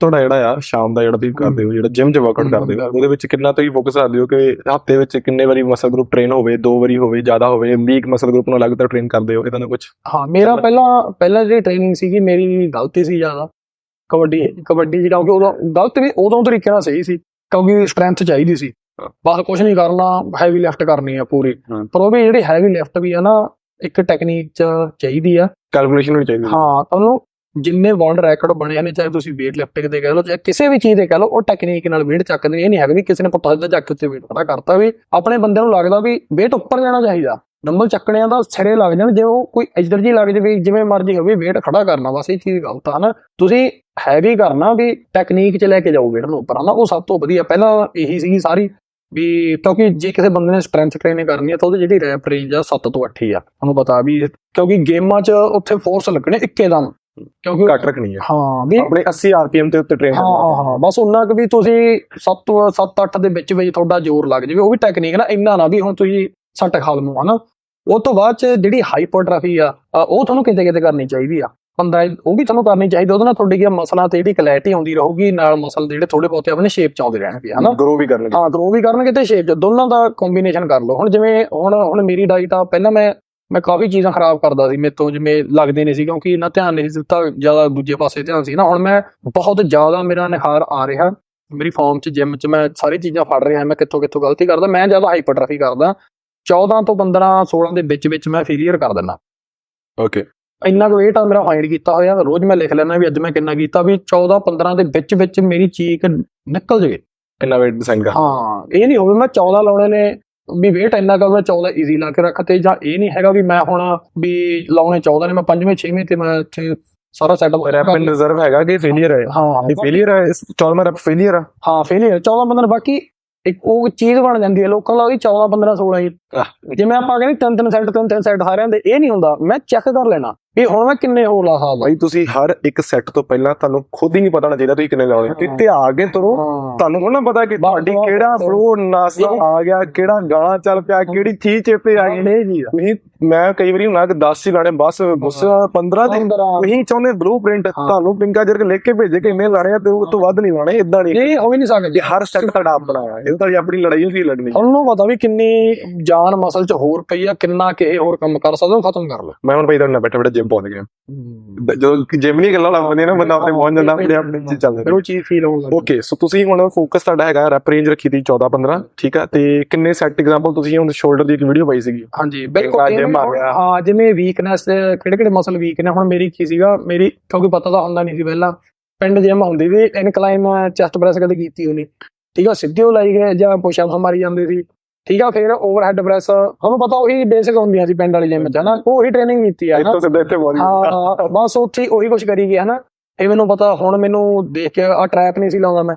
ਤੁਹਾਡਾ ਜਿਹੜਾ ਆ ਸ਼ਾਮ ਦਾ ਜਿਹੜਾ ਤੁਸੀਂ ਕਰਦੇ ਹੋ ਜਿਹੜਾ ਜਿਮ 'ਚ ਵਰਕਆਊਟ ਕਰਦੇ ਹੋ। ਉਹਦੇ ਵਿੱਚ ਕਿੰਨਾ ਤੁਸੀਂ ਫੋਕਸ ਕਰਦੇ ਹੋ ਕਿ ਹਫ਼ਤੇ ਵਿੱਚ ਕਿੰਨੇ ਵਾਰੀ ਮਸਲ ਗਰੁੱਪ ਟ੍ਰੇਨ ਹੋਵੇ ਦੋ ਵਾਰੀ ਹੋਵੇ ਜ਼ਿਆਦਾ ਹੋਵੇ ਵੀਕ ਮਸਲ ਗਰੁੱਪ ਨੂੰ ਅਲੱਗ ਟ੍ਰੇਨ ਕਰਦੇ ਹੋ ਇਦਾਂ ਦਾ ਕੁਝ ਹਾਂ ਮੇਰਾ ਪਹਿਲਾਂ ਪਹਿਲਾਂ ਜਿਹੜੀ ਟ੍ਰੇਨਿੰਗ ਸੀਗੀ ਮੇਰੀ ਗਲਤੀ ਸੀ ਜ਼ਿਆਦਾ। ਕਬੱਡੀ ਕਬੱਡੀ ਜਿਹੜਾ ਕਿ ਉਦੋਂ ਗਲਤ ਵੀ ਉਦੋਂ ਤਰੀਕੇ ਨਾਲ ਸਹੀ ਸੀ ਕਿਉਂਕਿ ਸਟਰੈਂਥ ਚਾਹੀਦੀ ਸੀ। ਬਸ ਕੁਝ ਨਹੀਂ ਕਰਨਾ ਹੈਵੀ ਲਿਫਟ ਕਰਨੀ ਆ ਪੂਰੀ। ਪਰ ਉਹ ਵੀ ਜਿਹੜੀ ਹੈਵੀ ਲਿਫਟ ਵੀ ਆ ਨਾ ਇੱਕ ਟੈਕਨੀਕ ਚ ਚਾਹੀਦੀ ਆ। ਕੈਲਕੂਲੇਸ਼ਨ ਵੀ ਚਾਹੀਦੀ ਹਾਂ ਤੁਹਾਨੂੰ ਜਿੰਨੇ ਵਰਲਡ ਰੈਕੋਰਡ ਬਣੇ ਨੇ, ਚਾਹੇ ਤੁਸੀਂ weight lifting ਦੇ ਕਹਿ ਲਓ ਚਾਹੇ ਕਿਸੇ ਵੀ ਚੀਜ਼ ਦੇ ਕਹਿ ਲਓ, ਉਹ ਟੈਕਨੀਕ ਨਾਲ weight ਚੱਕਦੇ ਨੇ। ਇਹ ਨਹੀਂ ਹੈਗਾ ਵੀ ਕਿਸੇ ਨੇ ਪਤਾ ਸਿੱਧਾ ਚੱਕ ਕੇ ਉੱਤੇ weight ਖੜਾ ਕਰਤਾ ਵੀ ਆਪਣੇ ਬੰਦੇ ਨੂੰ ਲੱਗਦਾ ਵੀ weight ਉੱਪਰ ਜਾਣਾ ਚਾਹੀਦਾ। ਨੰਬਰ ਚੱਕਣਿਆਂ ਦਾ ਸਿਰੇ ਲੱਗ ਜਾਣ, ਜੇ ਉਹ ਕੋਈ ਐਨਰਜੀ ਲੱਗ ਜਾਵੇ, ਜਿਵੇਂ ਮਰਜ਼ੀ ਹੋਵੇ, weight ਖੜਾ ਕਰਨਾ, ਬਸ ਇਹ ਚੀਜ਼ ਗਲਤ ਆ ਨਾ। ਤੁਸੀਂ ਹੈਵੀ ਕਰਨਾ ਵੀ ਟੈਕਨੀਕ ਚ ਲੈ ਕੇ ਜਾਓ weight ਨੂੰ ਉੱਪਰ, ਹਨਾ। ਉਹ ਸਭ ਤੋਂ ਵਧੀਆ, ਪਹਿਲਾਂ ਇਹੀ ਸੀਗੀ ਸਾਰੀ ਵੀ ਕਿਉਂਕਿ ਜੇ ਕਿਸੇ ਬੰਦੇ ਨੇ ਸਟਰੈਂਥ ਟ੍ਰੇਨਿੰਗ ਕਰਨੀ ਹੈ ਤਾਂ ਉਹਦੀ ਜਿਹੜੀ ਰੈਪ ਰੇਂਜ ਆ 7 ਤੋਂ 8 ਹੀ ਆ। ਤੁਹਾਨੂੰ ਪਤਾ ਵੀ ਕਿਉਂਕਿ ਗੇਮਾਂ 'ਚ ਉੱਥੇ ਫੋਰਸ ਲੱਗਣੇ ਇੱਕੇ ਦਮ ਕਿਉਂਕਿ ਘੱਟ ਰੱਖਣੀ ਹੈ। ਹਾਂ ਵੀ ਆਪਣੇ 80 ਆਰਪੀਐਮ ਤੇ ਉੱਤੇ ਟ੍ਰੇਨ ਹਾਂ ਹਾਂ ਹਾਂ। ਬਸ ਉਹਨਾਂ ਕੁ ਵੀ ਤੁਸੀਂ 7 ਤੋਂ 7 8 ਦੇ ਵਿੱਚ ਵਿੱਚ ਤੁਹਾਡਾ ਜ਼ੋਰ ਲੱਗ ਜਾਵੇ ਉਹ ਵੀ ਟੈਕਨੀਕ ਨਾ ਇੰਨਾ ਨਾ ਵੀ ਹੁਣ ਤੁਸੀਂ ਸੱਟ ਖਾ ਲਵੋ ਹਨਾ? ਉਹ ਤੋਂ ਬਾਅਦ ਚ ਜਿਹੜੀ ਹਾਈਪਰਟ੍ਰਾਫੀ ਆ ਉਹ ਤੁਹਾਨੂੰ ਕਿਤੇ ਕਿਤੇ ਕਰਨੀ ਚਾਹੀਦੀ ਆ। ਬੰਦਾ ਉਹ ਵੀ ਤੁਹਾਨੂੰ ਕਰਨੀ ਚਾਹੀਦੀ ਉਹਦੇ ਨਾਲ ਤੁਹਾਡੀ ਕੀ ਮਸਲਾਂ ਤੇ ਜਿਹੜੀ ਕਲੈਰਿਟੀ ਆਉਂਦੀ ਰਹੂਗੀ ਨਾਲ ਮਸਲ ਜਿਹੜੇ ਥੋੜੇ ਬਹੁਤੇ ਆਪਣੇ ਸ਼ੇਪ ਚ ਆਉਂਦੇ ਰਹਿਣਗੇ ਹਨਾ? ਗਰੋ ਵੀ ਕਰਨਗੇ। ਹਾਂ ਗਰੋ ਵੀ ਕਰਨਗੇ ਤੇ ਸ਼ੇਪ ਚ ਦੋਨਾਂ ਦਾ ਕੰਬੀਨੇਸ਼ਨ ਕਰ ਲਓ। ਹੁਣ ਜਿਵੇਂ ਹੁਣ ਹੁਣ ਮੇਰੀ ਡਾਈਟ ਆ ਪਹਿਲਾਂ ਮੈਂ ਮੈਂ ਕਾਫੀ ਚੀਜ਼ਾਂ ਖਰਾਬ ਕਰਦਾ ਸੀ ਮੇਰੇ ਤੋਂ ਜਿਵੇਂ ਲੱਗਦੇ ਨਹੀਂ ਸੀ ਕਿਉਂਕਿ ਇੰਨਾ ਧਿਆਨ ਨਹੀਂ ਸੀ ਦਿੱਤਾ ਜ਼ਿਆਦਾ ਦੂਜੇ ਪਾਸੇ ਧਿਆਨ ਸੀ ਨਾ। ਹੁਣ ਮੈਂ ਬਹੁਤ ਜ਼ਿਆਦਾ ਮੇਰਾ ਨਿਖਾਰ ਆ ਰਿਹਾ। ਮੇਰੀ ਫਾਰਮ ਚ ਜਿਮ ਚ ਮੈਂ ਸਾਰੀ ਚੀਜ਼ਾਂ ਫੜ ਰਿਹਾ ਮੈਂ ਕਿੱਥੋਂ ਕਿੱਥੋਂ ਗਲਤੀ ਕਰਦਾ ਮੈਂ ਜ਼ਿਆਦਾ ਹਾਈਪਰਟ੍ਰਾਫੀ ਕਰਦਾ। 14 ਤੋਂ 15 16 ਦੇ ਵਿੱਚ ਵਿੱਚ ਮੈਂ ਫੇਲੀਅਰ ਕਰ ਦਿੰਦਾ। ਓਕੇ ਇੰਨਾ ਕੁ weight ਆ ਮੇਰਾ ਫਾਈਂਡ ਕੀਤਾ ਹੋਇਆ ਰੋਜ਼ ਮੈਂ ਲਿਖ ਲੈਣਾ ਵੀ ਅੱਜ ਮੈਂ ਕਿੰਨਾ ਕੀਤਾ ਵੀ 14 15 ਦੇ ਵਿੱਚ ਵਿੱਚ ਮੇਰੀ ਚੀਕ ਨਿਕਲ ਜਵੇ। ਇੰਨਾ ਵੇਟ ਡਿਜ਼ਾਈਨ ਕਰ। ਹਾਂ ਇਹ ਨਹੀਂ ਹੋਵੇ ਮੈਂ 14 ਲਾਉਣੇ ਨੇ ਵੀ weight ਇੰਨਾ ਕਰ ਮੈਂ 14 ਈਜ਼ੀ ਲਾ ਕੇ ਰੱਖਤੇ ਜਾਂ ਇਹ ਨਹੀਂ ਹੈਗਾ ਵੀ ਮੈਂ ਹੁਣ ਵੀ ਲਾਉਣੇ 14 ਨੇ ਮੈਂ 5ਵੇਂ 6ਵੇਂ ਤੇ ਮੈਂ ਇੱਥੇ ਸਾਰਾ ਸੈਟਅਪ ਰੈਪ ਇਨ ਰਿਜ਼ਰਵ ਹੈਗਾ ਕਿ ਫੇਲਿਅਰ ਹੈ। ਹਾਂ ਇਹ ਫੇਲਿਅਰ ਹੈ ਇਸ 14ਵਾਂ ਰੈਪ ਫੇਲਿਅਰ ਆ। ਹਾਂ ਫੇਲਿਅਰ 14 15 ਬਾਕੀ ਇੱਕ ਉਹ ਚੀਜ਼ ਬਣ ਜਾਂਦੀ ਹੈ ਲੋਕਾਂ ਵੀ 14 15 16 ਹੀ। ਜਿਵੇਂ ਆਪਾਂ ਕਹਿੰਦੇ ਤਿੰਨ ਤਿੰਨ ਸੈੱਟ ਤਿੰਨ ਤਿੰਨ ਸੈੱਟ ਸਾਰਿਆਂ ਦੇ ਇਹ ਨਹੀਂ ਹੁੰਦਾ। ਮੈਂ ਚੈੱਕ ਕਰ ਲੈਣਾ। ਵੀ ਹੁਣ ਮੈਂ ਕਿੰਨੇ ਹੋਰ ਲਾ ਸਕਦਾ? ਬਾਈ ਤੁਸੀਂ ਹਰ ਇੱਕ ਸੈੱਟ ਤੋਂ ਪਹਿਲਾਂ ਤੁਹਾਨੂੰ ਖੁਦ ਹੀ ਨਹੀਂ ਪਤਾ ਹੋਣਾ ਚਾਹੀਦਾ ਤੁਸੀਂ ਕਿੰਨੇ ਲਾਉਣੇ ਹਾਂ। ਤੇ ਆ ਕੇ ਤੁਰੋ। ਹਾਂ। ਤੁਹਾਨੂੰ ਥੋੜਾ ਪਤਾ ਕਿ ਤੁਹਾਡੀ ਕਿਹੜਾ। ਫਲੋ ਨਾਸਾ ਇਹ- ਆ ਗਿਆ ਕਿਹੜਾ ਗਾਣਾ ਚੱਲ ਪਿਆ ਕਿਹੜੀ ਚੀਜ਼ ਚੇਤੇ ਆ ਗਈ। ਇਹ ਜੀ। ਤੁਸੀਂ ਮੈਂ ਕਈ ਵਾਰੀ ਹੁਣਾ ਕਿ 10 ਹੀ ਲਾਣੇ ਬਸ ਗੁੱਸਾ 15 ਦੇ ਤੁਸੀਂ ਚਾਹੁੰਦੇ ਬਲੂਪ੍ਰਿੰਟ ਹਾਂ। ਤੁਹਾਨੂੰ ਪਿੰਕਾ ਜਰਕ ਲਿਖ ਕੇ ਭੇਜੇ ਕਿ ਇੰਨੇ ਲਾਣੇ ਆ ਤੇ ਉਸ ਤੋਂ ਵੱਧ ਨਹੀਂ ਲਾਣੇ ਇਦਾਂ ਨਹੀਂ। ਇਹ ਹੋ ਹੀ ਨਹੀਂ ਸਕਦਾ। ਇਹ ਹਰ ਸੈੱਟ ਤੁਹਾਡਾ ਆਪਣਾ ਆ ਇਹ ਤੁਹਾਡੀ ਆਪਣੀ ਲੜਾਈ ਹੋਈ ਲੜਨੀ। ਤੁਹਾਨੂੰ ਪਤਾ ਵੀ ਕਿੰਨੀ ਜਾਨ ਮਸਲ ਚ ਹੋਰ ਪਈ ਆ ਕਿੰਨਾ ਕਿ ਇਹ ਹੋਰ ਕੰਮ ਕਰ ਸਕਦਾ ਉਹ ਖਤਮ ਕਰ ਲਓ। ਮੈਂ ਹੁਣ ਭਾਈ ਤੁਹਾਡੇ ਨਾਲ ਬੈਠਾ ਬੈਠਾ ਜਿਮ ਪਹੁੰਚ ਗਿਆ ਜਦੋਂ ਜਿਮ ਨਹੀਂ ਗੱਲਾਂ ਲਾਉਂਦੇ ਨਾ ਬੰਦਾ ਆਪਣੇ ਪਹੁੰਚ ਜਾਂਦਾ ਆਪਣੇ ਆਪਣੇ ਚ ਚੱਲਦਾ ਫਿਰ ਉਹ ਚੀਜ਼ ਫੀਲ ਹੋਣ ਲੱਗ ਓਕੇ ਸੋ ਤੁਸੀਂ ਹੁਣ ਫੋਕਸ ਤੁਹਾਡਾ ਹੈਗਾ ਰੈਪ ਰੇਂਜ ਰੱਖੀ ਦੀ 14 15 ਠੀਕ ਆ? ਤੇ ਕਿੰਨੇ ਸੈੱਟ ਐਗਜ਼ਾਮਪਲ ਤੁਸੀਂ ਹੁਣ ਸ਼ੋਲਡਰ ਦੀ ਇੱਕ ਵੀਡੀਓ ਪਾਈ ਸੀਗੀ? ਹਾਂਜੀ ਬਿਲਕੁਲ। ਜਿਵੇਂ ਆ ਗਿਆ। ਹਾਂ ਜਿਵੇਂ ਵੀਕਨੈਸ ਕਿਹੜੇ ਕਿਹੜੇ ਮਸਲ ਵੀਕ ਨੇ ਹੁਣ ਮੇਰੀ ਕੀ ਸੀਗਾ ਮੇਰੀ ਕਿਉਂਕਿ ਪਤਾ ਤਾਂ ਹੁੰਦਾ ਨਹੀਂ ਸੀ ਪਹਿਲਾਂ। ਪਿੰਡ ਜਿਮ ਹੁੰਦੀ ਵੀ ਇਨਕਲਾਈਮ ਚੈਸਟ ਪ੍ਰੈਸ ਕਦੇ ਕੀਤੀ ਹੋਣੀ। ਠੀਕ ਆ ਸਿੱਧੇ ਉਹ ਲਾਈ ਗਏ ਜਾਂ ਪੁਸ਼ ਅਪਸ ਮਾਰੀ ਜਾਂਦੇ ਸੀ। ਠੀਕ ਆ ਫਿਰ ਓਵਰਹੈਡ ਪ੍ਰੈਸ ਤੁਹਾਨੂੰ ਪਤਾ ਉਹੀ ਬੇਸਿਕ ਹੁੰਦੀਆਂ ਸੀ ਪਿੰਡ ਵਾਲੀ ਜਿਮ ਚ ਹਨਾ? ਉਹੀ ਟ੍ਰੇਨਿੰਗ ਕੀਤੀ ਆ ਇੱਥੋਂ ਸਿੱਧਾ ਇੱਥੇ ਬੋਡੀ ਹਾਂ ਹਾਂ, ਬਸ ਉੱਥੇ ਹੀ ਉਹੀ ਕੁਝ ਕਰੀ ਗਿਆ ਹਨਾ? ਇਹ ਮੈਨੂੰ ਪਤਾ ਹੁਣ ਮੈਨੂੰ ਦੇਖ ਕੇ ਆ ਟਰੈਪ ਨਹੀਂ ਸੀ ਲਾਉਂਦਾ ਮੈਂ।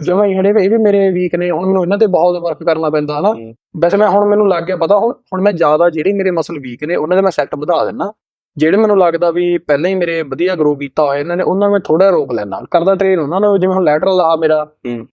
ਜਿਵੇਂ ਜਿਹੜੇ ਇਹ ਵੀ ਮੇਰੇ ਵੀਕ ਨੇ ਹੁਣ ਮੈਨੂੰ ਇਹਨਾਂ ਤੇ ਬਹੁਤ ਵਰਕ ਕਰਨਾ ਪੈਂਦਾ ਹਨਾ? ਹੂੰ। ਵੈਸੇ ਮੈਂ ਹੁਣ ਮੈਨੂੰ ਲੱਗ ਗਿਆ ਪਤਾ ਹੁਣ ਹੁਣ ਮੈਂ ਜ਼ਿਆਦਾ ਜਿਹੜੀ ਮੇਰੇ ਮਸਲ ਵੀਕ ਨੇ ਉਹਨਾਂ ਦੇ ਮੈਂ ਸੈੱਟ ਵਧਾ ਦਿੰਨਾ। ਜਿਹੜੇ ਮੈਨੂੰ ਲੱਗਦਾ ਵੀ ਪਹਿਲਾਂ ਹੀ ਮੇਰੇ ਵਧੀਆ ਗਰੋ ਕੀਤਾ ਹੋਇਆ ਇਹਨਾਂ ਨੇ ਉਹਨਾਂ ਮੈਂ ਥੋੜਾ ਰੋਕ ਲੈਣਾ ਕਰਦਾ ਟ੍ਰੇਨ ਉਹਨਾਂ ਨੂੰ ਜਿਵੇਂ ਹੁਣ ਲੈਟਰਲ ਆ ਮੇਰਾ। ਹੂੰ।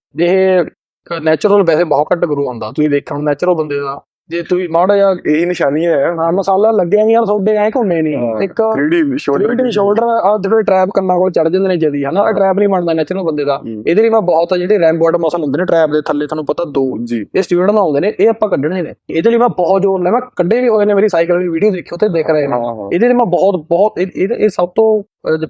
ਨੈਚੁਰਲ ਵੈਸੇ ਬਹੁਤ ਘੱਟ ਗਰੋ ਹੁੰਦਾ ਤੁਸੀਂ ਦੇਖਿਆ ਹੁਣ ਨੈਚੁਰਲ ਬੰਦੇ ਦਾ। ਜੇ ਤੁਸੀਂ ਮਾੜਾ ਜਿਹਾ ਇਹ ਨਿਸ਼ਾਨੀ ਹੈ। ਹਾਂ, ਮਸਾਲਾ ਲੱਗਿਆ ਨਹੀਂ ਯਾਰ ਤੁਹਾਡੇ ਐ ਘੁੰਮੇ ਨਹੀਂ। ਇੱਕ 3D ਸ਼ੋਲਡਰ 3D ਸ਼ੋਲਡਰ ਆ ਜਿਹੜੇ ਟ੍ਰੈਪ ਕੰਨਾਂ ਕੋਲ ਚੜ ਜਾਂਦੇ ਨੇ ਜਦੀ ਹਨਾ? ਇਹ ਟ੍ਰੈਪ ਨਹੀਂ ਬਣਦਾ ਨੈਚੁਰਲ ਬੰਦੇ ਦਾ। ਇਹਦੇ ਲਈ ਮੈਂ ਬਹੁਤ ਜਿਹੜੇ ਰੈਮਬੋਰਡ ਮਸਲ ਹੁੰਦੇ ਨੇ ਟ੍ਰੈਪ ਦੇ ਥੱਲੇ ਤੁਹਾਨੂੰ ਪਤਾ ਦੋ। ਜੀ। ਇਹ ਸਟੂਡੈਂਟ ਆਉਂਦੇ ਨੇ ਇਹ ਆਪਾਂ ਕੱਢਣੇ ਨੇ। ਇਹਦੇ ਲਈ ਮੈਂ ਬਹੁਤ ਜ਼ੋਰ ਲਾਇਆ। ਮੈਂ ਕੱਢੇ ਵੀ ਹੋਏ ਨੇ ਮੇਰੀ ਸਾਈਕਲ ਦੀ ਵੀਡੀਓ ਦੇਖਿਓ ਤੇ ਦਿਖ ਰਹੇ ਨੇ। ਇਹਦੇ ਲਈ ਮੈਂ ਬਹੁਤ ਬਹੁਤ ਇਹ ਸਭ ਤੋਂ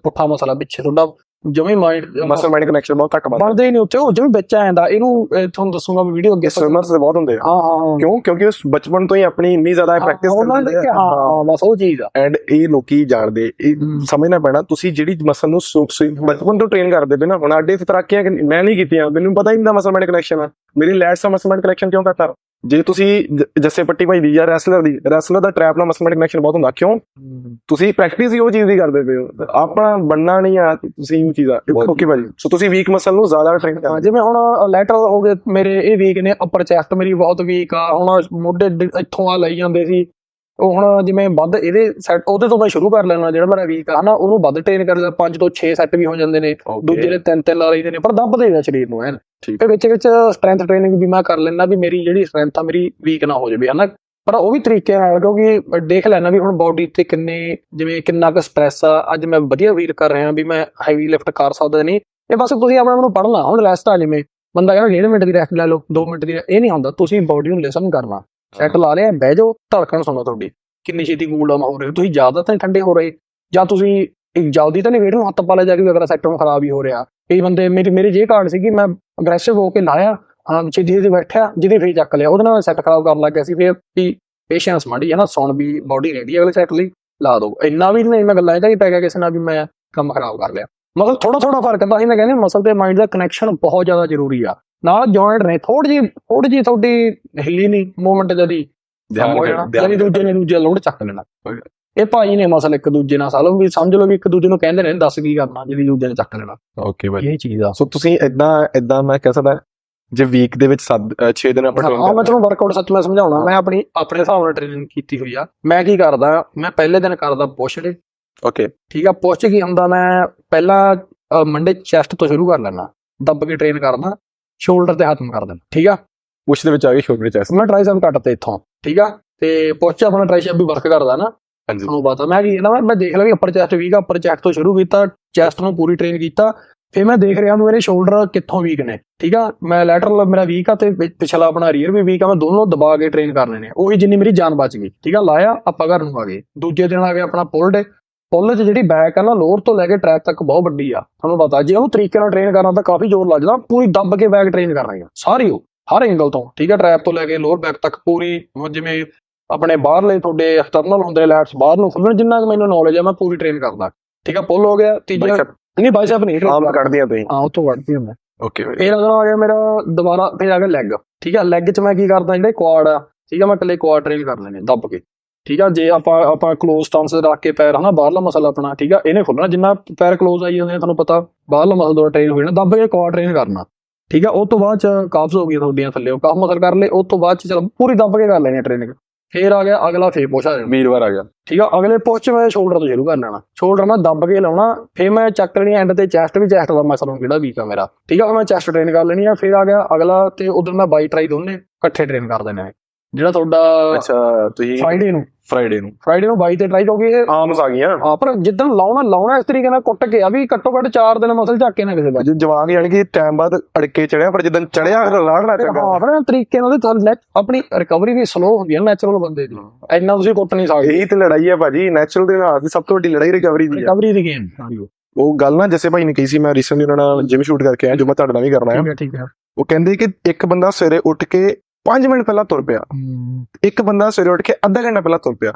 ਪੁੱਠਾ ਮਸਲਾ ਪਿੱਛੇ ਤੁਹਾਡਾ। ਜਮੇ ਮਾਈਂਡ ਮਸਲ ਮਾਈਂਡ ਕਨੈਕਸ਼ਨ ਬਹੁਤ ਘੱਟ ਬਣਦਾ। ਬਣਦੇ ਹੀ ਨਹੀਂ ਉੱਥੇ ਉਹ ਜਿਵੇਂ ਵਿੱਚ ਆ ਜਾਂਦਾ। ਇਹਨੂੰ ਤੁਹਾਨੂੰ ਦੱਸੂਗਾ ਮੈਂ ਵੀਡੀਓ ਅੱਗੇ ਸਵਿਮਰਸ ਦੇ ਬਹੁਤ ਹੁੰਦੇ ਆ। ਹਾਂ ਹਾਂ ਕਿਉਂ? ਕਿਉਂਕਿ ਉਸ ਬਚਪਨ ਤੋਂ ਹੀ ਆਪਣੀ ਇੰਨੀ ਜ਼ਿਆਦਾ ਪ੍ਰੈਕਟਿਸ ਨੇ ਦੇਖਿਆ, ਹਾਂ ਹਾਂ ਬਸ ਉਹ ਚੀਜ਼ ਆ। ਐਂਡ ਇਹ ਲੋਕੀ ਜਾਣਦੇ ਇਹ। ਸਮਝਣਾ ਪੈਣਾ ਤੁਸੀਂ ਜਿਹੜੀ ਮਸਲ ਨੂੰ ਬਚਪਨ ਤੋਂ ਟ੍ਰੇਨ ਕਰਦੇ ਪਏ ਨਾ ਹੁਣ ਆਡੇ ਤਰਾਕੀਆਂ ਮੈਂ ਨਹੀਂ ਕੀਤੀਆਂ ਮੈਨੂੰ ਪਤਾ ਹੀ ਨਹੀਂ ਮਸਲ ਮਾਈਂਡ ਕਨੈਕਸ਼ਨ ਆ। ਮੇਰੀ ਲੈਟਸ ਮਸਲ ਮਾਈਂਡ ਕਨੈਕਸ਼ਨ ਕਿਉਂ ਕਰਤਾ? ਜੇ ਤੁਸੀਂ ਜੱਸੇ ਪੱਟੀ ਭਾਈ ਦੀ ਜਾਂ ਰੈਸਲਰ ਦੀ ਰੈਸਲਰ ਦਾ ਟ੍ਰੈਪ ਨਾਲ ਮਸਲ ਮਾਈਂਡ ਕਨੈਕਸ਼ਨ ਬਹੁਤ ਹੁੰਦਾ ਕਿਉਂ? ਤੁਸੀਂ ਪ੍ਰੈਕਟਿਸ ਹੀ ਉਹ ਚੀਜ਼ ਦੀ ਕਰਦੇ ਪਏ ਹੋ ਆਪਣਾ ਬੰਨਾ ਨਹੀਂ ਆ ਤੁਸੀਂ ਉਹ ਚੀਜ਼ ਆ ਓਕੇ ਭਾਜੀ। ਸੋ ਤੁਸੀਂ ਵੀਕ ਮਸਲ ਨੂੰ ਜ਼ਿਆਦਾ ਟ੍ਰੇਨ ਹਾਂ, ਕਰਦੇ ਜਿਵੇਂ ਹੁਣ ਲੈਟਰਲ ਹੋ ਗਏ ਮੇਰੇ ਇਹ ਵੀਕ ਨੇ ਅਪਰ ਚੈਸਟ ਮੇਰੀ ਬਹੁਤ ਵੀਕ ਆ ਹੁਣ ਮੋਢੇ ਇੱਥੋਂ ਆ ਲਈ ਜਾਂਦੇ ਸੀ। ਉਹ ਹੁਣ ਜਿਵੇਂ ਵੱਧ ਇਹਦੇ ਸੈੱਟ ਉਹਦੇ ਤੋਂ ਮੈਂ ਸ਼ੁਰੂ ਕਰ ਲੈਣਾ ਜਿਹੜਾ ਮੇਰਾ ਵੀਕ ਆ ਹਨਾ ਉਹਨੂੰ ਵੱਧ ਟ੍ਰੇਨ ਕਰ ਲਿਆ 5 ਤੋਂ 6 ਸੈੱਟ ਵੀ ਹੋ ਜਾਂਦੇ ਨੇ ਦੂਜੇ ਤਿੰਨ ਤਿੰਨ ਲਾ ਲਈਦੇ ਨੇ ਪਰ ਦੱਬਦੇ ਨੇ ਸਰੀਰ ਨੂੰ ਐਨ। ਤੇ ਵਿੱਚ ਵਿੱਚ ਸਟਰੈਂਥ ਟ੍ਰੇਨਿੰਗ ਵੀ ਮੈਂ ਕਰ ਲੈਣਾ ਵੀ ਮੇਰੀ ਜਿਹੜੀ ਸਟਰੈਂਥ ਆ ਮੇਰੀ ਵੀਕ ਨਾ ਹੋ ਜਾਵੇ ਹਨਾ। ਪਰ ਉਹ ਵੀ ਤਰੀਕੇ ਨਾਲ ਕਿਉਂਕਿ ਦੇਖ ਲੈਣਾ ਵੀ ਹੁਣ ਬਾਡੀ ਤੇ ਕਿੰਨੇ ਜਿਵੇਂ ਕਿੰਨਾ ਕੁ ਸਟ੍ਰੈਸ ਆ ਅੱਜ ਮੈਂ ਵਧੀਆ ਫੀਲ ਕਰ ਰਿਹਾ ਵੀ ਮੈਂ ਹੈਵੀ ਲਿਫਟ ਕਰ ਸਕਦਾ ਨਹੀਂ। ਇਹ ਬਸ ਤੁਸੀਂ ਆਪਣੇ ਆਪ ਨੂੰ ਪੜ੍ਹਨਾ ਹੁਣ ਰੈਸਟ ਆ ਜਿਵੇਂ। ਬੰਦਾ ਕਹਿੰਦਾ ਡੇਢ ਮਿੰਟ ਦੀ ਰੈਸਟ ਲੈ ਲਓ 2 ਮਿੰਟ ਦੀ ਇਹ ਨਹੀਂ ਹੁੰਦਾ ਤੁਸੀਂ ਬਾਡੀ ਨੂੰ ਲਿਸਨ ਕਰਨਾ। ਸੈੱਟ ਲਾ ਲਿਆ, ਬਹਿ ਜਾਓ, ਧੜਕਣ ਸੁਣੋ ਤੁਹਾਡੀ। ਕਿੰਨੀ ਛੇਤੀ ਕੂਲ ਡਾਊਨ ਹੋ ਰਹੇ ਤੁਸੀਂ ਜ਼ਿਆਦਾ ਤਾਂ ਨਹੀਂ ਠੰਡੇ ਹੋ ਰਹੇ। ਜਾਂ ਤੁਸੀਂ ਜਲਦੀ ਤਾਂ ਨਹੀਂ ਵੇਟ ਨੂੰ ਹੱਥ ਪਾ ਲਿਆ ਜਾ ਕੇ ਅਗਲਾ ਸੈੱਟ ਸੈਕਟਰ ਖਰਾਬ ਹੀ ਹੋ ਰਿਹਾ। ਕਈ ਬੰਦੇ ਮੇਰੇ ਮੇਰੇ ਜੇ ਕਾਰਡ ਸੀਗੀ, ਮੈਂ ਅਗਰੈਸਿਵ ਹੋ ਕੇ ਲਾਇਆ, ਹਾਂ, ਛੇਤੀ ਛੇਤੀ ਬੈਠਿਆ, ਜਿਹਦੇ ਫੇਰ ਚੱਕ ਲਿਆ। ਉਹਦੇ ਨਾਲ ਸੈੱਟ ਖਰਾਬ ਕਰਨ ਲੱਗ ਗਿਆ ਸੀ, ਫਿਰ ਵੀ ਪੇਸ਼ੈਂਸ ਮਾੜੀ ਹੈ ਨਾ, ਸੁਣ ਵੀ ਬਾਡੀ ਰੈਡੀ ਅਗਲੇ ਸੈੱਟ ਲਈ, ਲਾ ਦੋ ਇੰਨਾ ਵੀ ਨਹੀਂ, ਮੈਂ ਗੱਲਾਂ ਇਹਦਾ ਹੀ ਪੈ ਗਿਆ ਕਿਸੇ ਨਾਲ ਵੀ ਮੈਂ ਕੰਮ ਖਰਾਬ ਕਰ ਲਿਆ। ਮਤਲਬ ਥੋੜਾ ਥੋੜਾ ਫ਼ਰਕ ਹੁੰਦਾ ਹੀ ਮੈਂ ਕਹਿੰਦਾ ਮਸਲ ਤੇ ਮਾਈਂਡ ਦਾ ਕਨੈਕਸ਼ਨ ਬਹੁਤ ਜ਼ਿਆਦਾ ਜ਼ਰੂਰੀ ਆ। ਨਾਲ ਜੁਆਇੰਟ ਨੇ ਥੋੜੀ ਜੀ ਥੋੜੀ ਜੀ ਤੁਹਾਡੀ ਹਿੱਲੀ ਨਹੀਂ। ਮੂਵਮੈਂਟ ਜਦੀ ਯਾਨੀ ਦੂਜੇ ਨੇ ਦੂਜੇ ਲੋਡ ਚੱਕ ਲੈਣਾ। ਇਹ ਭਾਈ ਨੇ ਮਸਲ ਇੱਕ ਦੂਜੇ ਨਾਲ ਸਾਲੋ ਵੀ ਸਮਝ ਲਓ ਵੀ ਇੱਕ ਦੂਜੇ ਨੂੰ ਕਹਿੰਦੇ ਨੇ ਦੱਸ ਕੀ ਕਰਨਾ ਜਿਹੜੀ ਦੂਜੇ ਨੇ ਚੱਕ ਲੈਣਾ। ਓਕੇ ਬਾਈ ਇਹ ਚੀਜ਼ ਆ। ਸੋ ਤੁਸੀਂ ਇਦਾਂ ਇਦਾਂ ਮੈਂ ਕਹਿ ਸਕਦਾ ਜੇ ਵੀਕ ਦੇ ਵਿੱਚ 6 ਦਿਨ ਆਪਾਂ ਹਾਂ ਮੈਂ ਤੁਹਾਨੂੰ ਵਰਕਆਊਟ ਸੱਚ ਮੈਂ ਸਮਝਾਉਣਾ ਮੈਂ ਆਪਣੀ ਆਪਣੇ ਹਿਸਾਬ ਨਾਲ ਟ੍ਰੇਨਿੰਗ ਕੀਤੀ ਹੋਈ ਆ। ਮੈਂ ਕੀ ਕਰਦਾ ਮੈਂ ਪਹਿਲੇ ਦਿਨ ਕਰਦਾ ਪੁਸ਼ ਡੇ ਓਕੇ ਠੀਕ ਆ ਪੁਸ਼ ਕੀ ਹੁੰਦਾ ਮੈਂ ਪਹਿਲਾਂ ਮੰਡੇ ਚੈਸਟ ਤੋਂ ਸ਼ੁਰੂ ਕਰ ਲੈਣਾ ਦੱਬ ਕੇ ਟ੍ਰੇਨ ਕਰਦਾ। ਸ਼ੋਲਡਰ ਤੇ ਹੱਥ ਕਰ ਦੇਣਾ ਠੀਕ ਆ? ਪੁਸ਼ ਦੇ ਵਿੱਚ ਆ ਗਏ ਸ਼ੋਲਡਰ ਚੈਸਟ ਮੈਂ ਟ੍ਰਾਈਸੈਪ ਕੱਟ ਤੇ ਇੱਥੋਂ ਠੀਕ ਆ? ਤੇ ਪੁਸ਼ ਆਪਣਾ ਟ੍ਰਾਈਸੈਪ ਵੀ ਵਰਕ ਕਰਦਾ ਨਾ ਹਾਂਜੀ। ਤੁਹਾਨੂੰ ਪਤਾ ਮੈਂ ਕੀ ਕਹਿੰਦਾ ਮੈਂ ਦੇਖ ਲਿਆ ਵੀ upper chest weak upper chest ਤੋਂ ਸ਼ੁਰੂ ਕੀਤਾ ਚੈਸਟ ਨੂੰ ਪੂਰੀ ਟ੍ਰੇਨ ਕੀਤਾ ਫਿਰ ਮੈਂ ਦੇਖ ਰਿਹਾ ਮੇਰੇ ਸ਼ੋਲਡਰ ਕਿੱਥੋਂ ਵੀਕ ਨੇ ਠੀਕ ਆ? ਮੈਂ ਲੈਟਰਲ ਮੇਰਾ ਵੀਕ ਆ ਤੇ ਪਿਛਲਾ ਆਪਣਾ ਰੀਅਰ ਵੀ ਵੀਕ ਆ ਮੈਂ ਦੋਨੋਂ ਦਬਾ ਕੇ ਟ੍ਰੇਨ ਕਰ ਲੈਣੇ ਆ। ਉਹੀ ਜਿੰਨੀ ਮੇਰੀ ਜਾਨ ਬਚ ਗਈ ਠੀਕ ਆ? ਲਾਇਆ ਆਪਾਂ ਘਰ ਨੂੰ ਆ ਗਏ। ਦੂਜੇ ਦਿਨ ਆ ਗਿਆ ਆਪਣਾ ਪੁੱਲ ਡੇ ਪੁੱਲ 'ਚ ਜਿਹੜੀ ਬੈਕ ਆ ਨਾ ਲੋਅਰ ਤੋਂ ਲੈ ਕੇ ਟਰੈਕ ਤੱਕ ਬਹੁਤ ਵੱਡੀ ਆ। ਤੁਹਾਨੂੰ ਪਤਾ ਜੇ ਉਹ ਤਰੀਕੇ ਨਾਲ ਟ੍ਰੇਨ ਕਰਨਾ ਤਾਂ ਕਾਫੀ ਜ਼ੋਰ ਲੱਗਦਾ ਪੂਰੀ ਦੱਬ ਕੇ ਬੈਕ ਟ੍ਰੇਨ ਕਰਨੀ ਆ ਸਾਰੀ ਉਹ ਹਰ ਐਂਗਲ ਤੋਂ ਠੀਕ ਆ ਟਰੈਪ ਤੋਂ ਲੈ ਕੇ ਲੋਅਰ ਬੈਕ ਤੱਕ ਪੂਰੀ ਜਿਵੇਂ ਆਪਣੇ ਬਾਹਰਲੇ ਤੁਹਾਡੇ ਐਕਸਟਰਨਲ ਹੁੰਦੇ ਲੈਟਸ ਬਾਹਰ ਨੂੰ ਖੁੱਲਣ ਜਿੰਨਾ ਕੁ ਮੈਨੂੰ ਨੌਲੇਜ ਆ ਮੈਂ ਪੂਰੀ ਟ੍ਰੇਨ ਕਰਦਾ। ਠੀਕ ਆ ਪੁੱਲ ਹੋ ਗਿਆ ਤੀਜਾ ਨਹੀਂ ਬਾਈਸੈਪ ਨਹੀਂ ਆਮ ਕੱਢਦੀਆਂ ਤੁਸੀਂ। ਹਾਂ ਉੱਥੋਂ ਕੱਢਦੀ ਹਾਂ ਮੈਂ। ਓਕੇ ਫਿਰ ਅਗਲਾ ਆ ਗਿਆ ਮੇਰਾ ਦੁਬਾਰਾ ਫਿਰ ਆ ਗਿਆ ਲੈਗ ਠੀਕ ਆ ਲੈਗ 'ਚ ਮੈਂ ਕੀ ਕਰਦਾ ਜਿਹੜੇ ਕੁਆਡ ਆ ਠੀਕ ਆ ਮੈਂ ਇਕੱਲੇ ਕੁਆਡ ਟ੍ਰੇਨ ਕਰ ਲੈਣੇ ਦੱਬ ਕੇ। ਠੀਕ ਆ ਜੇ ਆਪਾਂ ਆਪਾਂ ਕਲੋਜ਼ ਸਟਾਂਸ ਰੱਖ ਕੇ ਪੈਰ ਹਨਾ ਬਾਹਰਲਾ ਮਸਲ ਆਪਣਾ ਠੀਕ ਆ ਇਹਨੇ ਖੁੱਲਣਾ ਜਿੰਨਾ ਪੈਰ ਕਲੋਜ਼ ਆਈ ਜਾਂਦੇ ਤੁਹਾਨੂੰ ਪਤਾ ਬਾਹਰਲਾ ਮਸਲ ਦੋ ਟ੍ਰੇਨ ਹੋ ਜਾਣਾ ਦੱਬ ਕੇ ਕੁਆਡ ਟ੍ਰੇਨ ਕਰਨਾ ਠੀਕ ਆ ਉਹ ਤੋਂ ਬਾਅਦ ਚ ਕਾਫਸ ਹੋ ਗਈਆਂ ਤੁਹਾਡੀਆਂ ਥੱਲੇ ਕਾਫ ਮਸਲ ਕਰ ਲਏ ਉਸ ਤੋਂ ਬਾਅਦ ਚ ਚਲ ਪੂਰੀ ਦੱਬ ਕੇ ਕਰ ਲੈਣੀ ਟ੍ਰੇਨਿੰਗ ਫੇਰ ਆ ਗਿਆ ਅਗਲਾ ਫੇਰ ਪੁਸ਼ ਆ ਜਾਣਾ। ਵੀਰਵਾਰ ਆ ਗਿਆ। ਠੀਕ ਆ ਅਗਲੇ ਪੁਸ਼ ਚ ਮੈਂ ਸ਼ੋਲਡਰ ਤੋਂ ਸ਼ੁਰੂ ਕਰ ਲੈਣਾ ਸ਼ੋਲਡਰ ਮੈਂ ਦੱਬ ਕੇ ਲਾਉਣਾ ਫੇਰ ਮੈਂ ਚੱਕ ਲੈਣੀ ਐਂਡ ਤੇ ਚੈਸਟ ਵੀ ਚੈਸਟ ਦਾ ਮਸਲ ਕਿਹੜਾ ਵੀਕ ਆ ਮੇਰਾ ਠੀਕ ਆ ਉਹ ਮੈਂ ਚੈਸਟ ਟ੍ਰੇਨ ਕਰ ਲੈਣੀ ਆ ਫਿਰ ਆ ਗਿਆ ਅਗਲਾ ਤੇ ਉਧਰ ਮੈਂ ਬਾਈ ਟਰਾਈ ਦੋਨੇ ਇਕੱਠੇ ਟ੍ਰੇਨ ਕਰ ਦੇਣੇ ਜਿਹੜਾ ਤੁਹਾਡਾ ਅੱਛਾ ਤੁਸੀਂ ਫਰਾਈਡੇ ਨੂੰ। ਫਰਾਈਡੇ ਨੂੰ। ਫਰਾਈਡੇ ਨੂੰ ਬਾਈ ਤੇ ਟਰਾਈ ਕਿਉਂਕਿ ਇਹ ਆਮਸ ਆ ਗਈਆਂ। ਹਾਂ ਪਰ ਜਿੱਦਣ ਲਾਉਣਾ ਲਾਉਣਾ ਇਸ ਤਰੀਕੇ ਨਾਲ ਕੁੱਟ ਕੇ ਆ ਵੀ ਘੱਟੋ ਘੱਟ 4 ਦਿਨ ਮਸਲ ਝਾਕੇ ਨਾ ਕਿਸੇ ਦਾ ਜਵਾਨ ਯਾਨੀ ਕਿ ਟਾਈਮ ਬਾਅਦ ਅੜਕੇ ਚੜਿਆ ਪਰ ਜਦੋਂ ਚੜਿਆ ਰਾੜਨਾ ਚੰਗਾ ਹਾਂ ਆਪਣੇ ਤਰੀਕੇ ਨਾਲ ਤੇ ਆਪਣੀ ਰਿਕਵਰੀ ਵੀ ਸਲੋ ਹੁੰਦੀ ਹੈ ਨੈਚੁਰਲ ਬੰਦੇ ਦੀ। ਇੰਨਾ ਤੁਸੀਂ ਕੁੱਟ ਨਹੀਂ ਸਕਦੇ। ਇਹੀ ਤੇ ਲੜਾਈ ਹੈ ਭਾਜੀ ਨੈਚੁਰਲ ਦੇ ਨਾਲ ਦੀ ਸਭ ਤੋਂ ਵੱਡੀ ਲੜਾਈ ਰਿਕਵਰੀ ਦੀ ਹੈ ਰਿਕਵਰੀ ਦੀ ਗੇਮ ਉਹ ਗੱਲ ਨਾ ਜੈਸੇ ਭਾਈ ਨੇ ਕਹੀ ਸੀ ਮੈਂ ਰੀਸੈਂਟਲੀ ਉਹਨਾਂ ਨਾਲ ਜਿਮ ਸ਼ੂਟ ਕਰਕੇ ਆਇਆ ਜੋ ਮੈਂ ਤੁਹਾਡੇ ਨਾਲ ਵੀ ਕਰਨਾ ਹੈ ਠੀਕ ਹੈ। ਉਹ ਕਹਿੰਦੇ ਕਿ ਇੱਕ ਬੰਦਾ ਸਵੇਰੇ ਉੱਠ ਕੇ 5 ਮਿੰਟ ਪਹਿਲਾਂ ਤੁਰ ਪਿਆ। ਇੱਕ ਬੰਦਾ ਸਵੇਰੇ ਉੱਠ ਕੇ ਅੱਧਾ ਘੰਟਾ ਪਹਿਲਾਂ ਤੁਰ ਪਿਆ।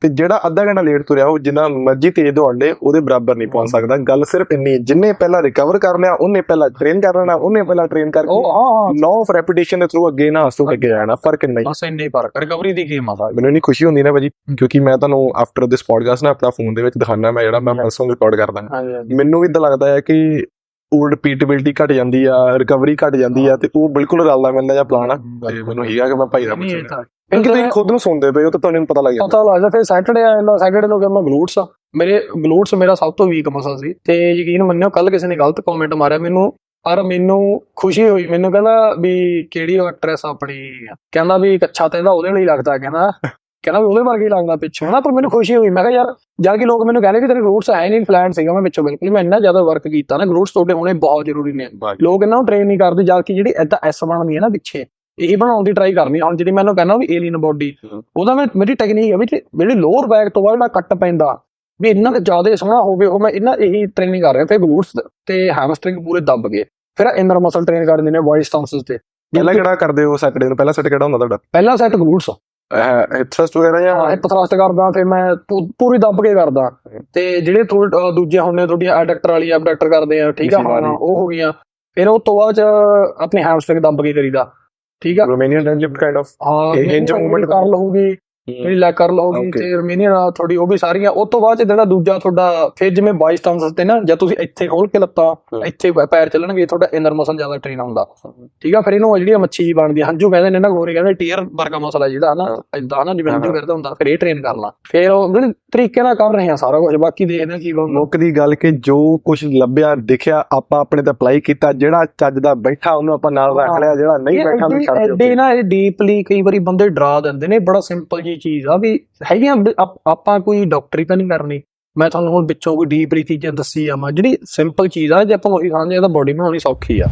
ਤੇ ਜਿਹੜਾ ਅੱਧਾ ਘੰਟਾ ਲੇਟ ਤੁਰਿਆ ਉਹ ਜਿੰਨਾ ਮਰਜ਼ੀ ਤੇਜ਼ ਦੌੜ ਲੇ ਉਹਦੇ ਬਰਾਬਰ ਨਹੀਂ ਪਹੁੰਚ ਸਕਦਾ। ਗੱਲ ਸਿਰਫ ਇੰਨੀ ਜਿੰਨੇ ਪਹਿਲਾਂ ਰਿਕਵਰ ਕਰ ਲਿਆ ਉਹਨੇ ਪਹਿਲਾਂ ਟ੍ਰੇਨ ਕਰ ਲੈਣਾ ਉਹਨੇ ਪਹਿਲਾਂ ਟ੍ਰੇਨ ਕਰਕੇ ਨੌ ਆਫ ਰੈਪੀਟੇਸ਼ਨ ਦੇ ਥਰੂ ਅੱਗੇ ਨਾ ਹਸਤੋਂ ਅੱਗੇ ਜਾਣਾ ਫ਼ਰਕ ਇੰਨਾ ਹੀ। ਬਸ ਇੰਨੇ ਹੀ ਫ਼ਰਕ ਰਿਕਵਰੀ ਦੀ ਗੇਮ ਆ ਸਾਰੀ ਮੈਨੂੰ ਇੰਨੀ ਖੁਸ਼ੀ ਹੁੰਦੀ ਨਾ ਭਾਜੀ ਕਿਉਂਕਿ ਮੈਂ ਤੁਹਾਨੂੰ ਆਫਟਰ ਦਿਸ ਪੋਡਕਾਸਟ ਨਾ ਆਪਣਾ ਫੋਨ ਦੇ ਵਿੱਚ ਦਿਖਾਣਾ ਮੈਂ ਜਿਹੜਾ ਮੈਂ ਪਰਸਨਲ ਰਿਕਾਰਡ ਕਰਦਾ। ਮੈਨੂੰ ਵੀ ਤਾਂ ਲੱਗਦਾ ਹੈ ਕਿ ਉਹ ਰਿਪੀਟੇਬਿਲਟੀ ਘਟ ਜਾਂਦੀ ਆ ਰਿਕਵਰੀ ਘਟ ਜਾਂਦੀ ਆ ਤੇ ਉਹ ਬਿਲਕੁਲ ਰਲਦਾ ਮਿਲਦਾ ਜਿਹਾ ਪਲਾਨ ਆ ਤੇ ਮੈਨੂੰ ਹੀਗਾ ਕਿ ਮੈਂ ਭਾਈ ਦਾ ਇਹ ਪੁੱਛਣਾ। ਤਾਂ ਕਿਉਂਕਿ ਤੁਸੀਂ ਖੁਦ ਨੂੰ ਸੁਣਦੇ ਪਏ ਹੋ ਤਾਂ ਤੁਹਾਨੂੰ ਪਤਾ ਲੱਗ ਜਾਂਦਾ। ਪਤਾ ਲੱਗਦਾ ਫਿਰ ਸੈਟਰਡੇ ਆ ਜਾਂਦਾ ਸੈਟਰਡੇ ਨੂੰ ਕਿ ਮੈਂ ਗਲੂਟਸ ਆ। ਮੇਰੇ ਗਲੂਟਸ ਮੇਰਾ ਸਭ ਤੋਂ ਵੀਕ ਮਸਲ ਸੀ ਤੇ ਯਕੀਨ ਮੰਨਿਓ ਕੱਲ ਕਿਸੇ ਨੇ ਗਲਤ ਕਮੈਂਟ ਮਾਰਿਆ ਮੈਨੂੰ ਪਰ ਮੈਨੂੰ ਖੁਸ਼ੀ ਹੋਈ। ਮੈਨੂੰ ਕਹਿੰਦਾ ਵੀ ਕਿਹੜੀ ਐਕਟ੍ਰੈਸ ਆਪਣੀ ਕਹਿੰਦਾ ਵੀ ਕੱਛਾ ਤੇ ਇਹਦਾ ਉਹਦੇ ਲਈ ਲੱਗਦਾ ਕਹਿੰਦਾ ਕਹਿੰਦਾ ਉਹਦੇ ਵਰਗਾ ਹੀ ਲੱਗਦਾ ਪਿੱਛੋਂ। ਨਾ ਪਰ ਮੈਨੂੰ ਖੁਸ਼ੀ ਹੋਈ। ਮੈਂ ਕਿਹਾ ਯਾਰ ਜਦ ਕਿ ਲੋਕ ਮੈਨੂੰ ਕਹਿੰਦੇ ਵੀ ਤੇਰੇ ਗਲੂਟਸ ਹੈ ਨਹੀਂ ਫਲੈਟ ਸੀਗਾ ਮੈਂ ਪਿੱਛੋਂ। ਬਿਲਕੁਲ ਮੈਂ ਇੰਨਾ ਜ਼ਿਆਦਾ ਵਰਕ ਕੀਤਾ ਨਾ ਗਲੂਟਸ ਤੁਹਾਡੇ ਹੋਣੇ ਬਹੁਤ ਜ਼ਰੂਰੀ ਨੇ। ਲੋਕ ਇਹਨਾਂ ਨੂੰ ਟ੍ਰੇਨ ਨਹੀਂ ਕਰਦੇ ਜਦ ਕਿ ਜਿਹੜੀ ਐਦਾਂ ਐਸ ਬਣਦੀ ਹੈ ਨਾ ਪਿੱਛੇ ਇਹ ਬਣਾਉਣ ਦੀ ਟਰਾਈ ਕਰਨੀ। ਹੁਣ ਜਿਹੜੀ ਮੈਨੂੰ ਕਹਿੰਦਾ ਵੀ ਏਲੀਅਨ ਬੋਡੀ। ਉਹਦਾ ਮੈਂ ਮੇਰੀ ਟੈਕਨੀਕ ਹੈ ਵੀ ਜੇ- ਜਿਹੜੀ ਲੋਅਰ ਬੈਕ ਤੋਂ ਬਾਅਦ ਜਿਹੜਾ ਕੱਟ ਪੈਂਦਾ ਵੀ ਇੰਨਾ ਕੁ ਜ਼ਿਆਦਾ ਸੋਹਣਾ ਹੋਵੇ ਉਹ ਮੈਂ ਇਹਨਾਂ ਇਹੀ ਟ੍ਰੇਨਿੰਗ ਕਰ ਰਿਹਾ ਫਿਰ ਗਲੂਟਸ ਤੇ ਹੈਮਸਟ੍ਰਿੰਗ ਪੂਰੇ ਦੱਬ ਗਏ। ਫਿਰ ਇਨਰ ਮਸਲ ਟ੍ਰੇਨ ਕਰ ਦਿੰਦੇ ਨੇ ਵਾਈਡ ਸਟਾਂਸਸ ਤੇ। ਪਹਿਲਾਂ ਕਿਹੜਾ ਕਰਦੇ ਹੋ? ਸੈਟਰਡੇ ਨੂੰ ਪਹਿਲਾ ਸੈਟ ਕਿਹੜਾ ਹੁੰਦਾ ਤੁਹਾਡਾ? ਪਹਿਲਾ ਸੈਟ ਗਲੂਟਸ ਥਰਸਟ ਵਗੈਰਾ ਜਾਂ ਹਾਂ ਥਰਸਟ ਕਰਦਾ ਫਿਰ ਮੈਂ ਪੂਰੀ ਦੱਬ ਕੇ ਕਰਦਾ। ਤੇ ਜਿਹੜੇ ਥੋੜ- ਦੂਜੇ ਹੁੰਦੇ ਤੁਹਾਡੀਆਂ ਐਡਕਟਰ ਵਾਲੀ ਐਬਡਕਟਰ ਕਰਦੇ ਆ ਠੀਕ ਆ। ਉਹ ਹੋ ਗਈਆਂ। ਫਿਰ ਉਹ ਤੋਂ ਬਾਅਦ ਚ ਆਪਣੀ ਹੈਮਸਟ੍ਰਿੰਗ ਦੱਬ ਕੇ ਕਰੀਦਾ। ਠੀਕ ਆ? ਰੋਮੇਨੀਅਨ ਡੈਡਲਿਫਟ ਕਾਈਂਡ ਆਫ ਇਹ hinge movement ਕਰ ਲਹੂਗੀ ਜਿਹੜੀ ਲੈਗ ਕਰ ਲਹੂਗੀ Okay. ਤੇ ਰਮੀਨੀਅਨ ਆ ਥੋੜੀ ਉਹ ਵੀ ਸਾਰੀਆਂ ਉਸ ਤੋਂ ਬਾਅਦ ਜਿਹੜਾ ਦੂਜਾ ਤੁਹਾਡਾ ਫਿਰ ਜਿਵੇਂ 22 ਸਟਾਂਸ ਤੇ ਨਾ ਜਾਂ ਤੁਸੀਂ ਇੱਥੇ ਖੋਲ ਕੇ ਲੱਤਾਂ। ਇੱਥੇ ਪੈਰ ਚੱਲਣਗੇ ਤੁਹਾਡਾ ਇਨਰ ਮਸਲ ਜ਼ਿਆਦਾ ਟ੍ਰੇਨ ਹੁੰਦਾ। ਠੀਕ ਆ ਫਿਰ ਇਹਨੂੰ ਉਹ ਜਿਹੜੀਆਂ ਮੱਛੀ ਬਣਦੀ ਹੰਝੂ ਕਹਿੰਦੇ ਨੇ ਨਾ ਗੋਰੇ ਕਹਿੰਦੇ ਟੀਅਰ ਵਰਗਾ ਮਸਲਾ ਜਿਹੜਾ ਨਾ ਇਦਾਂ ਨਾ ਜਿਵੇਂ ਹੰਝੂ ਹਾਂ। ਫਿਰਦਾ ਹੁੰਦਾ ਫਿਰ ਇਹ ਟ੍ਰੇਨ ਕਰਨਾ ਫਿਰ ਉਹ ਜਿਹੜੇ ਤਰੀਕੇ ਨਾਲ ਕਰ ਰਹੇ ਆ ਸਾਰਾ ਕੁਝ ਬਾਕੀ ਦੇਖਦੇ ਕੀ ਮੁੱਕ ਦੀ ਗੱਲ ਕਿ ਜੋ ਕੁਝ ਲੱਭਿਆ ਦਿਖਿਆ ਆਪਾਂ ਆਪਣੇ ਤੇ ਅਪਲਾਈ ਕੀਤਾ ਜਿਹੜਾ ਚੱਜ ਦਾ ਬੈਠਾ ਉਹਨੂੰ ਆਪਾਂ ਨਾਲ ਰੱਖ ਲਿਆ ਜਿਹੜਾ ਨਹੀਂ ਬੈਠਾ ਉਹਨੂੰ ਛੱਡ ਐਡੇ ਦਿਓ ਨਾ ਇਹ ਡੀਪਲੀ ਕਈ ਵਾਰੀ ਬੰਦੇ ਡਰਾ ਦਿੰਦੇ ਨੇ ਬੜਾ ਸਿੰਪਲ ਜੀ ਚੀਜ਼ ਆ ਵੀ ਹੈਗੀਆਂ ਆਪਾਂ ਕੋਈ ਡਾਕਟਰੀ ਤਾਂ ਨਹੀਂ ਕਰਨੀ। ਮੈਂ ਤੁਹਾਨੂੰ ਹੁਣ ਵਿੱਚੋਂ ਕੋਈ ਡੀਪਲੀ ਚੀਜ਼ਾਂ ਦੱਸੀ ਜਾਵਾਂ। ਜਿਹੜੀ ਸਿੰਪਲ ਚੀਜ਼ ਆ, ਜੇ ਆਪਾਂ ਉਹੀ ਖਾਂਦੇ ਤਾਂ ਬੋਡੀ ਬਣਾਉਣੀ ਸੌਖੀ ਆ।